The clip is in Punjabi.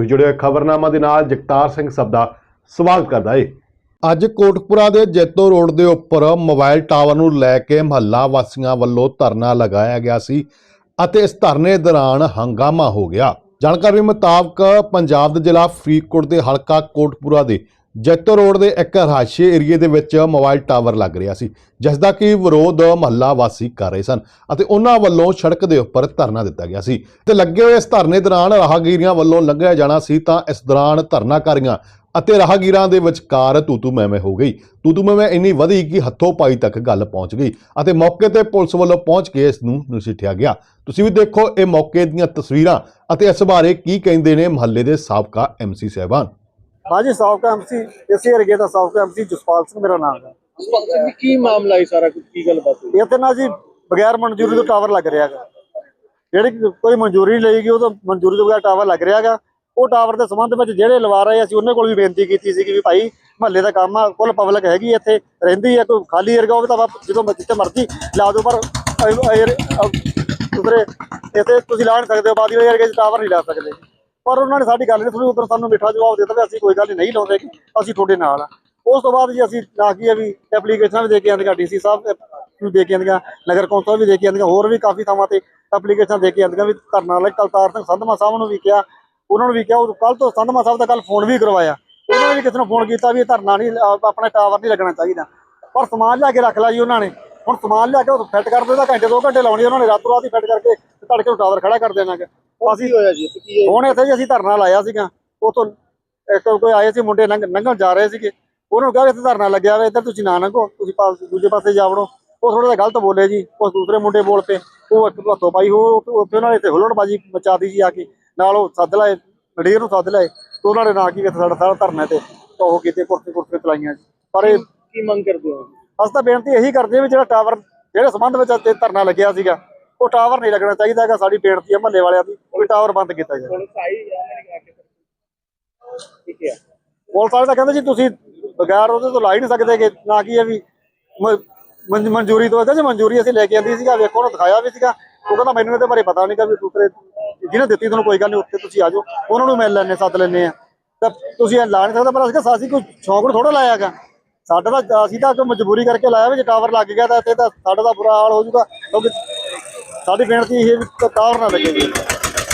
ਤੁਸੀਂ ਜੁੜੇ ਖਬਰਨਾਮਾ ਦੇ ਨਾਲ ਜਗਤਾਰ ਸਿੰਘ ਸਬਦਾ ਸਵਾਗਤ ਕਰਦਾ ਏ। ਅੱਜ ਕੋਟਕਪੁਰਾ ਦੇ ਜੈਤੋ ਰੋਡ ਦੇ ਉੱਪਰ ਮੋਬਾਈਲ ਟਾਵਰ ਨੂੰ ਲੈ ਕੇ ਮਹੱਲਾ ਵਾਸੀਆਂ ਵੱਲੋਂ ਧਰਨਾ ਲਗਾਇਆ ਗਿਆ ਸੀ ਅਤੇ ਇਸ ਧਰਨੇ ਦੌਰਾਨ ਹੰਗਾਮਾ ਹੋ ਗਿਆ। ਜਾਣਕਾਰੀ ਮੁਤਾਬਕ ਪੰਜਾਬ ਦੇ ਜ਼ਿਲ੍ਹਾ ਫਰੀਦਕੋਟ ਦੇ ਹਲਕਾ ਕੋਟਪੁਰਾ ਦੇ ਜੈਤੋ ਰੋਡ ਦੇ ਇੱਕ ਰਹਾਇਸ਼ੀ ਏਰੀਏ ਦੇ ਵਿੱਚ ਮੋਬਾਈਲ ਟਾਵਰ ਲੱਗ ਰਿਹਾ ਸੀ ਜਿਸ ਦਾ ਕਿ ਵਿਰੋਧ ਮਹੱਲਾ ਵਾਸੀ ਕਰ ਰਹੇ ਸਨ ਅਤੇ ਉਹਨਾਂ ਵੱਲੋਂ ਸੜਕ ਦੇ ਉੱਪਰ ਧਰਨਾ ਦਿੱਤਾ ਗਿਆ ਸੀ। ਤੇ ਲੱਗੇ ਹੋਏ ਇਸ ਧਰਨੇ ਦੌਰਾਨ ਰਾਹਗੀਰੀਆਂ ਵੱਲੋਂ ਲੰਘਿਆ ਜਾਣਾ ਸੀ ਤਾਂ ਇਸ ਦੌਰਾਨ ਧਰਨਾਕਾਰੀਆਂ ਅਤੇ ਰਾਹਗੀਰਾਂ ਦੇ ਵਿਚਕਾਰ ਤੂਤੂ ਮੈਮੇ ਹੋ ਗਈ। ਤੂਤੂ ਮੈਮੇ ਇੰਨੀ ਵਧੀ ਕਿ ਹੱਥੋਂ ਪਾਈ ਤੱਕ ਗੱਲ ਪਹੁੰਚ ਗਈ ਅਤੇ ਮੌਕੇ ਤੇ ਪੁਲਿਸ ਵੱਲੋਂ ਪਹੁੰਚ ਕੇ ਇਸ ਨੂੰ ਨਸੀਠਿਆ ਗਿਆ। ਤੁਸੀਂ ਵੀ ਦੇਖੋ ਇਹ ਮੌਕੇ ਦੀਆਂ ਤਸਵੀਰਾਂ ਅਤੇ ਇਸ ਬਾਰੇ ਕੀ ਕਹਿੰਦੇ ਨੇ ਮਹੱਲੇ ਦੇ ਸਾਬਕਾ ਐਮਸੀ ਸਹਿਬਾਨ। ਹਾਂਜੀ ਸਾਬਕਾ ਐਮਸੀ ਇਸੇ ਏਰੀਏ ਦਾ ਸਾਬਕਾ ਐਮਸੀ ਜਸਪਾਲ ਸਿੰਘ ਮੇਰਾ ਨਾਮ ਹੈ। ਸਿੰਘ ਜੀ ਕੀ ਮਾਮਲਾ ਹੈ ਸਾਰਾ? ਕੁਝ ਕੀ ਗੱਲਬਾਤ ਹੋਈ? ਇੱਥੇ ਨਾ ਜੀ ਬਗੈਰ ਮਨਜ਼ੂਰੀ ਤੋਂ ਟਾਵਰ ਲੱਗ ਰਿਹਾ ਹੈਗਾ। ਜਿਹੜੀ ਕੋਈ ਮਨਜ਼ੂਰੀ ਲਈ ਗਈ ਉਹ ਤਾਂ ਮਨਜ਼ੂਰੀ ਤੋਂ ਬਗੈਰ ਟਾਵਰ ਲੱਗ ਰਿਹਾ ਹੈਗਾ। ਉਹ ਟਾਵਰ ਦੇ ਸੰਬੰਧ ਵਿੱਚ ਜਿਹੜੇ ਲਵਾ ਰਹੇ ਅਸੀਂ ਉਹਨਾਂ ਕੋਲ ਵੀ ਬੇਨਤੀ ਕੀਤੀ ਸੀ ਕਿ ਵੀ ਭਾਈ ਮਹੱਲੇ ਦਾ ਕੰਮ ਆ ਕੁੱਲ ਪਬਲਿਕ ਹੈਗੀ ਇੱਥੇ ਰਹਿੰਦੀ ਹੈ ਕੋਈ ਖਾਲੀ ਏਰੀਆ ਹੋਵੇ ਤਾਂ ਜਦੋਂ ਜਿੱਥੇ ਮਰਜ਼ੀ ਲਾ ਦਿਓ ਪਰ ਦੂਸਰੇ ਇੱਥੇ ਤੁਸੀਂ ਲਾ ਨਹੀਂ ਸਕਦੇ ਹੋ ਬਾਦੀ ਏਰੀਆ 'ਚ ਟਾਵਰ ਨਹੀਂ ਲਾ ਸਕਦੇ। ਪਰ ਉਹਨਾਂ ਨੇ ਸਾਡੀ ਗੱਲ ਨਹੀਂ ਸੁਣੀ ਉੱਪਰ ਸਾਨੂੰ ਮਿੱਠਾ ਜਵਾਬ ਦੇ ਦਿੱਤਾ ਵੀ ਅਸੀਂ ਕੋਈ ਗੱਲ ਨਹੀਂ ਲਾਉਂਦੇ, ਅਸੀਂ ਤੁਹਾਡੇ ਨਾਲ ਆ। ਉਸ ਤੋਂ ਬਾਅਦ ਜੀ ਅਸੀਂ ਨਾ ਕੀ ਹੈ ਵੀ ਐਪਲੀਕੇਸ਼ਨਾਂ ਵੀ ਦੇ ਕੇ ਆਂਦੀਆਂ ਡੀਸੀ ਸਾਹਿਬ ਵੀ ਦੇ ਕੇ ਆਂਦੀਆਂ ਨਗਰ ਕੌਂਸਲ ਵੀ ਦੇ ਕੇ ਆਂਦੀਆਂ ਹੋਰ ਵੀ ਕਾਫੀ ਥਾਵਾਂ ਤੇ ਐਪਲੀਕੇਸ਼ਨਾਂ ਦੇ ਕੇ ਆਂਦੀਆਂ ਵੀ ਧਰਨਾ ਵਾਲੇ ਕਲਤਾਰ ਸਿੰਘ ਸੰਧਮਾ ਸਾਹਿਬ ਨੂੰ ਵੀ ਕਿਹਾ, ਉਹਨਾਂ ਨੂੰ ਵੀ ਕਿਹਾ, ਉਹ ਕੱਲ ਤੋਂ ਸੰਧਮਾ ਸਾਹਿਬ ਦਾ ਕੱਲ ਫੋਨ ਵੀ ਕਰਵਾਇਆ। ਉਹਨਾਂ ਨੇ ਵੀ ਕਿਸੇ ਨੂੰ ਫੋਨ ਕੀਤਾ ਵੀ ਇਹ ਧਰਨਾ ਨਹੀਂ ਆਪਣਾ ਟਾਵਰ ਨਹੀਂ ਲੱਗਣਾ ਚਾਹੀਦਾ। ਪਰ ਸਮਾਨ ਲਿਆ ਕੇ ਰੱਖ ਲਿਆ ਜੀ ਉਹਨਾਂ ਨੇ। ਹੁਣ ਸਮਾਨ ਲਿਆ ਕੇ ਉਹ ਫਿੱਟ ਕਰ ਦਿੰਦਾ, ਘੰਟੇ ਦੋ ਘੰਟੇ ਲਾਉਣੀ ਉਹਨਾਂ ਨੇ, ਰਾਤੋਂ ਰਾਤ ਹੀ ਫਿੱਟ ਕਰਕੇ ਤੜਕੇ ਨੂੰ ਟਾਵਰ ਖੜਾ ਕਰ ਦੇਣਾ ਅਸੀਂ ਹੋਇਆ ਜੀ? ਇੱਥੇ ਕੀ ਹੈ ਹੁਣ ਇੱਥੇ ਜੀ ਅਸੀਂ ਧਰਨਾ ਲਾਇਆ ਸੀਗਾ। ਉਤੋਂ ਇੱਕ ਕੋਈ ਆਏ ਸੀ ਮੁੰਡੇ ਲੰਘ- ਲੰਘਣ ਜਾ ਰਹੇ ਸੀਗੇ। ਉਹਨਾਂ ਨੂੰ ਕਿਹਾ ਵੀ ਇੱਥੇ ਧਰਨਾ ਲੱਗਿਆ ਹੋਇਆ ਇੱਧਰ ਤੁਸੀਂ ਨਾ ਲੰਘੋ ਤੁਸੀਂ ਪਾ- ਦੂਜੇ ਪਾਸੇ ਜਾ ਵੜੋ। ਉਹ ਥੋੜਾ ਜਿਹਾ ਗਲਤ ਬੋਲੇ ਜੀ ਉਸ ਦੂਸਰੇ ਮੁੰਡੇ ਬੋਲ ਪਏ। ਉਹ ਇੱਕ ਹੱਥੋਂ ਪਾਈ ਹੋ ਉੱਥੇ ਉਹਨਾਂ ਨੇ ਇੱਥੇ ਹੁੱਲੜਬਾਜੀ ਮਚਾਦੀ ਜੀ ਆ ਕੇ। ਨਾਲ ਉਹ ਸੱਦ ਲਾਏ ਨਡੀਰ ਨੂੰ ਸੱਦ ਲਾਏ। ਤੇ ਉਹਨਾਂ ਨੇ ਨਾ ਕੀ ਇੱਥੇ ਸਾਡਾ ਸਾਰਾ ਧਰਨੇ ਤੇ ਉਹ ਕੀਤੇ ਕੁਰਸੀ ਕੁਰਸੀ ਚਲਾਈਆਂ ਜੀ। ਪਰ ਇਹ ਕੀ ਮੰਗ ਕਰਦੇ ਹੋ? ਅਸੀਂ ਤਾਂ ਬੇਨਤੀ ਇਹੀ ਕਰਦੇ ਹਾਂ ਵੀ ਜਿਹੜਾ ਟਾਵਰ ਜਿਹੜੇ ਸੰਬੰਧ ਵਿੱਚ ਧਰਨਾ ਲੱਗਿਆ ਸੀਗਾ ਉਹ ਟਾਵਰ ਨਹੀਂ ਲੱਗਣਾ ਚਾਹੀਦਾ ਹੈਗਾ ਸਾਡੀ ਬੇਨਤੀ ਹੈ ਮਹੱਲੇ ਵਾਲਿਆਂ ਦੀ ਉਹ ਟਾਵਰ ਬੰਦ ਕੀਤਾ ਜਾਵੇ ਪੁਲਿਸ ਆਈ ਠੀਕ ਹੈ। ਪੁਲਿਸ ਵਾਲੇ ਤਾਂ ਕਹਿੰਦੇ ਜੀ ਤੁਸੀਂ ਬਗੈਰ ਉਹਦੇ ਤੋਂ ਲਾ ਹੀ ਨਹੀਂ ਸਕਦੇ ਕਿ ਨਾ ਕੀ ਹੈ ਵੀ ਮਨਜ਼ੂਰੀ ਤੋਂ ਕਹਿੰਦੇ ਜੀ ਮਨਜ਼ੂਰੀ ਅਸੀਂ ਲੈ ਕੇ ਆਂਦੀ ਸੀਗਾ ਵੇਖੋ ਉਹਨੂੰ ਦਿਖਾਇਆ ਵੀ ਸੀਗਾ। ਉਹ ਕਹਿੰਦਾ ਮੈਨੂੰ ਇਹਦੇ ਬਾਰੇ ਪਤਾ ਨਹੀਂਗਾ ਵੀ ਦੂਸਰੇ ਜਿਹਨੇ ਦਿੱਤੀ ਤੁਹਾਨੂੰ ਕੋਈ ਗੱਲ ਨਹੀਂ ਉੱਥੇ ਤੁਸੀਂ ਆ ਜਾਓ ਉਹਨਾਂ ਨੂੰ ਮਿਲ ਲੈਣੇ ਸੱਦ ਲੈਣੇ ਆ ਤਾਂ ਤੁਸੀਂ ਇਹ ਲਾ ਨਹੀਂ ਸਕਦੇ ਪਰ ਅਸੀਂ ਕਿਹਾ ਅਸੀਂ ਕੋਈ ਸ਼ੌਂਕ ਨੂੰ ਥੋੜਾ ਲਾਇਆਗਾ ਸਾਡਾ ਤਾਂ ਅਸੀਂ ਤਾਂ ਮਜਬੂਰੀ ਕਰਕੇ ਲਾਇਆ ਵੀ ਜੇ ਟਾਵਰ ਲੱਗ ਗਿਆ ਤਾਂ ਇੱਥੇ ਤਾਂ ਸਾਡਾ ਤਾਂ ਬੁਰਾ ਹਾਲ ਹੋ ਜਾਊਗਾ ਕਿਉਂਕਿ ਸਾਡੀ ਬੇਨਤੀ ਇਹ ਵੀ ਟਾਵਰ ਨਾ ਲੱਗੇ ਜੀ।